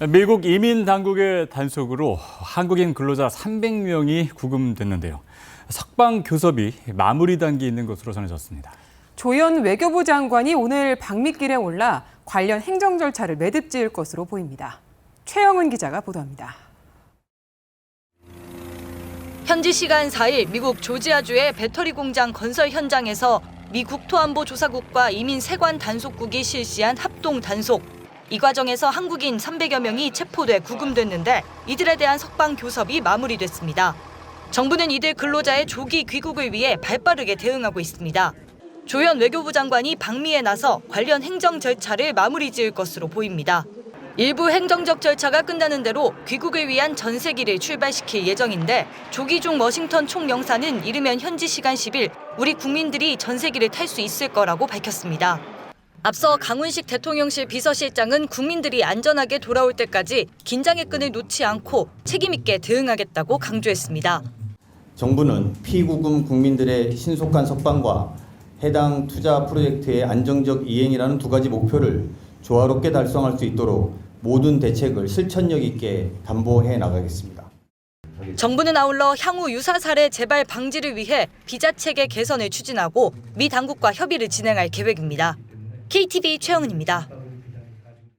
미국 이민 당국의 단속으로 한국인 근로자 300명이 구금됐는데요. 석방 교섭이 마무리 단계에 있는 것으로 전해졌습니다. 조현 외교부 장관이 오늘 방미길에 올라 관련 행정 절차를 매듭 지을 것으로 보입니다. 최영은 기자가 보도합니다. 현지 시간 4일 미국 조지아주의 배터리 공장 건설 현장에서 미 국토안보조사국과 이민세관 단속국이 실시한 합동 단속. 이 과정에서 한국인 300여 명이 체포돼 구금됐는데 이들에 대한 석방 교섭이 마무리됐습니다. 정부는 이들 근로자의 조기 귀국을 위해 발빠르게 대응하고 있습니다. 조현 외교부 장관이 방미에 나서 관련 행정 절차를 마무리 지을 것으로 보입니다. 일부 행정적 절차가 끝나는 대로 귀국을 위한 전세기를 출발시킬 예정인데 조기중 워싱턴 총영사는 이르면 현지 시간 10일 우리 국민들이 전세기를 탈 수 있을 거라고 밝혔습니다. 앞서 강훈식 대통령실 비서실장은 국민들이 안전하게 돌아올 때까지 긴장의 끈을 놓지 않고 책임 있게 대응하겠다고 강조했습니다. 정부는 피구금 국민들의 신속한 석방과 해당 투자 프로젝트의 안정적 이행이라는 두 가지 목표를 조화롭게 달성할 수 있도록 모든 대책을 실천력 있게 담보해 나가겠습니다. 정부는 아울러 향후 유사 사례 재발 방지를 위해 비자 체계 개선을 추진하고 미 당국과 협의를 진행할 계획입니다. KTV 최영은입니다.